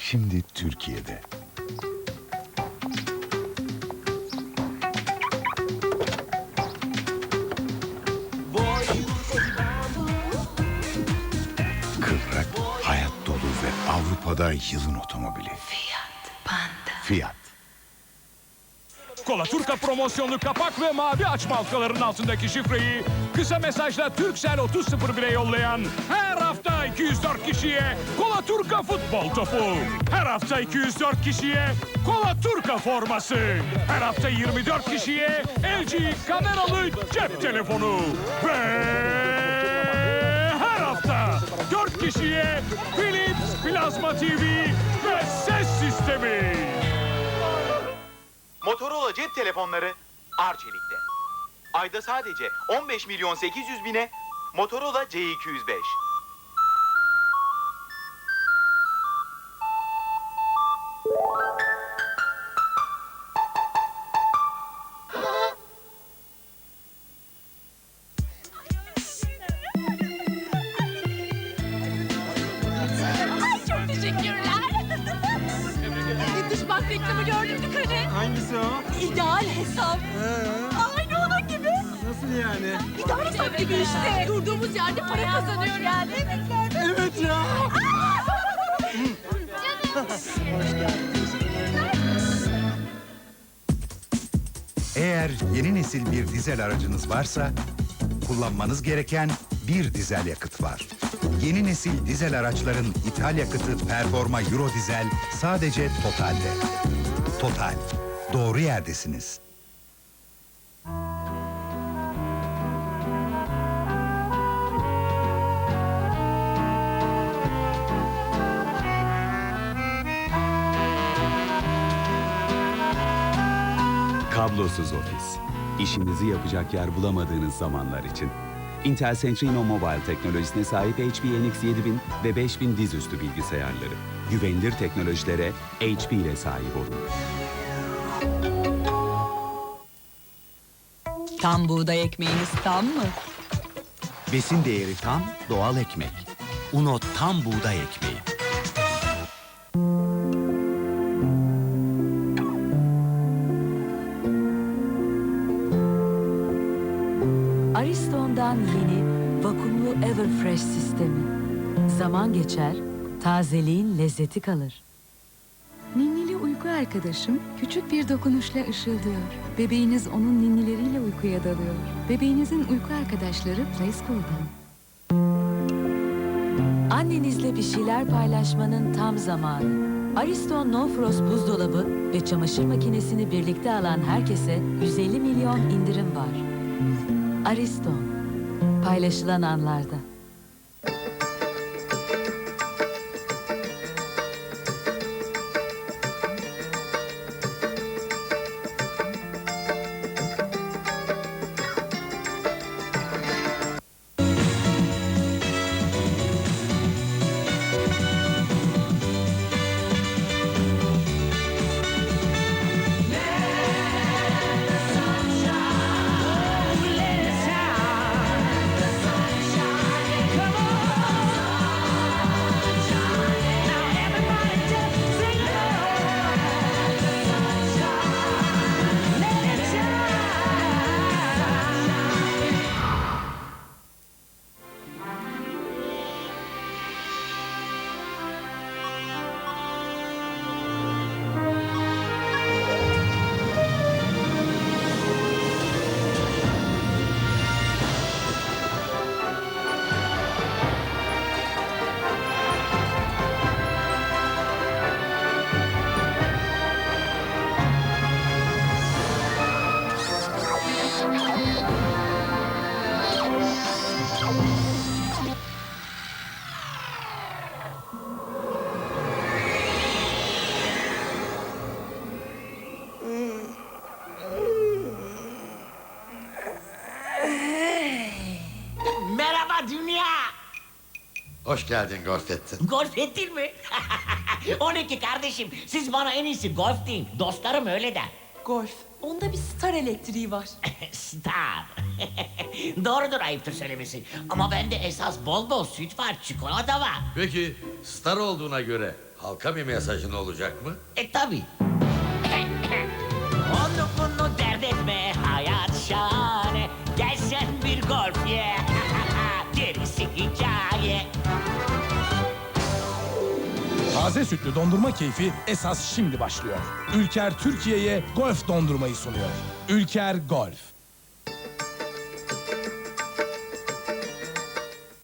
şimdi Türkiye'de. Kıvrak, hayat dolu ve Avrupa'da yılın otomobili. Fiat Panda. Fiat. Kola Turka promosyonlu kapak ve mavi açma halkalarının altındaki şifreyi kısa mesajla Türksel 3001'e yollayan her hafta 204 kişiye Kola Turka futbol topu. Her hafta 204 kişiye Kola Turka forması. Her hafta 24 kişiye LG kameralı cep telefonu. Ve her hafta 4 kişiye Philips Plasma TV ve ses sistemi. Motorola cep telefonları Arçelik'te. Ayda sadece 15 milyon 800 bine Motorola C205. Reklamı gördün mü Kadir? Hangisi o? İdeal hesap. Aynı onun gibi. Nasıl yani? İdeal hesap gibi işte. Durduğumuz yerde para kazanıyoruz. Evet. Evet ya. Eğer yeni nesil bir dizel aracınız varsa kullanmanız gereken bir dizel yakıt var. Yeni nesil dizel araçların ithal yakıtı Performa Euro Dizel sadece Total'de. Total. Doğru yerdesiniz. Kablosuz ofis. İşinizi yapacak yer bulamadığınız zamanlar için. Intel Centrino Mobile teknolojisine sahip HP NX 7000 ve 5000 dizüstü bilgisayarları. Güvenilir teknolojilere HP ile sahip olun. Tam buğday ekmeğiniz tam mı? Besin değeri tam, doğal ekmek. Uno tam buğday ekmeği. Ariston'dan yeni vakumlu Everfresh sistemi. Zaman geçer, tazeliğin lezzeti kalır. Ninnili uyku arkadaşım küçük bir dokunuşla ışıldıyor. Bebeğiniz onun ninnileriyle uykuya dalıyor. Bebeğinizin uyku arkadaşları Play School'dan. Annenizle bir şeyler paylaşmanın tam zamanı. Ariston No Frost buzdolabı ve çamaşır makinesini birlikte alan herkese 150 milyon indirim var. Ariston, paylaşılan anlarda. Hoş geldin Gofrettin. Golf ettin mi? 12 kardeşim. Siz bana en iyisi golf deyin. Dostlarım öyle der. Golf. Onda bir star elektriği var. Star. Doğrudur ayıptır söylemesi. Ama bende esas bol bol süt var, çikolata var. Peki star olduğuna göre Halka bir mesajın olacak mı? E tabi. Taze sütlü dondurma keyfi esas şimdi başlıyor. Ülker Türkiye'ye golf dondurmayı sunuyor. Ülker Golf.